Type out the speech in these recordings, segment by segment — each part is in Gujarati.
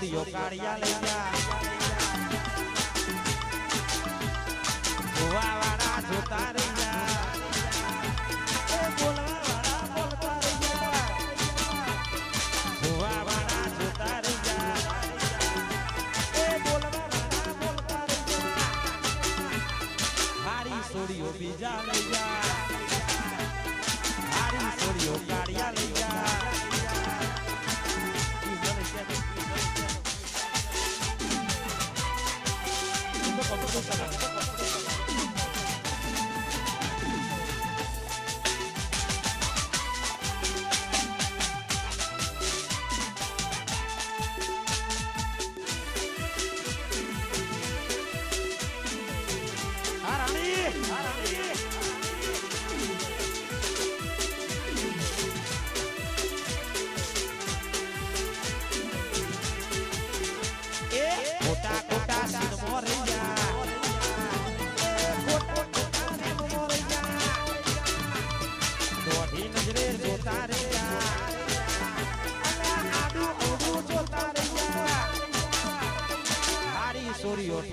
સોડીઓ કાળિયા લઈ જા જોવા વાળા જોતા રહી જા બોલવા વાળા બોલતા રહી જા જોવા વાળા જોતા 아,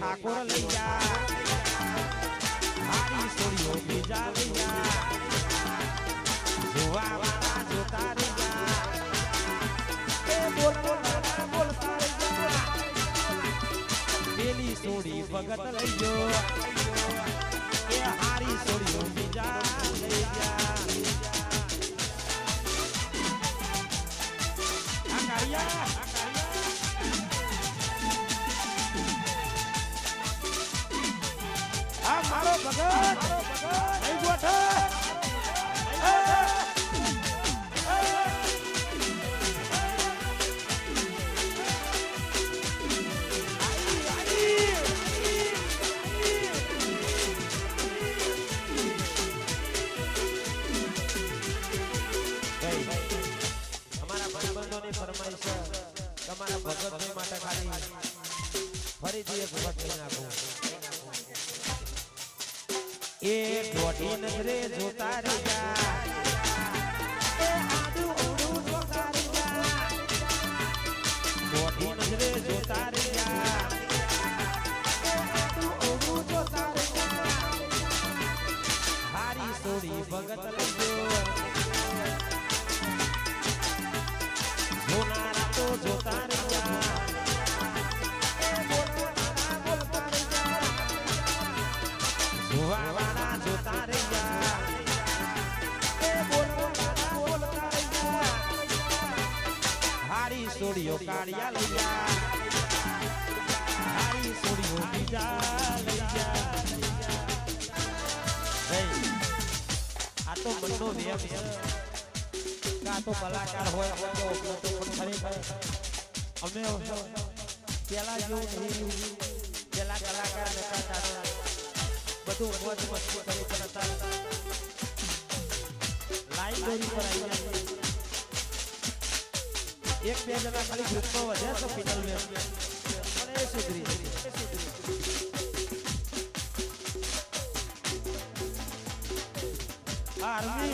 ઠાકોર લઈ જા હારી સોરીઓ બીજા લઈ જા જોવા વાળા જોતા રહી જા એ બોલવા વાળા બોલતા રહી જા પેલી સોડી ભગત લઈ જો એ હારી સોડીઓ બીજા લઈ જા આ કાળિયા ફરમાઈશ તમારા ભગતભાઈ માટે ફરીથી એક વખત નાખું. એ દોઢી નજરે જોતા રહ્યા. સોડીઓ કાળિયા લઈ જા હારી સોડિયો બીજા લઈ જા આ તો મનનો નિયમ છે કા તો કલાકાર હોય હોય તો પણ ખરેખર અમે પેલા જેવું નહીં પેલા કલાકાર નતા તારા બધું મોજ મસ્તી કરી પણ લાઈવ દોરી પર આવી. એક બે જણા ખાલી ગ્રુપમાં વધ્યા તો ફિનલ મેં પણ એ સુધરી આર્મી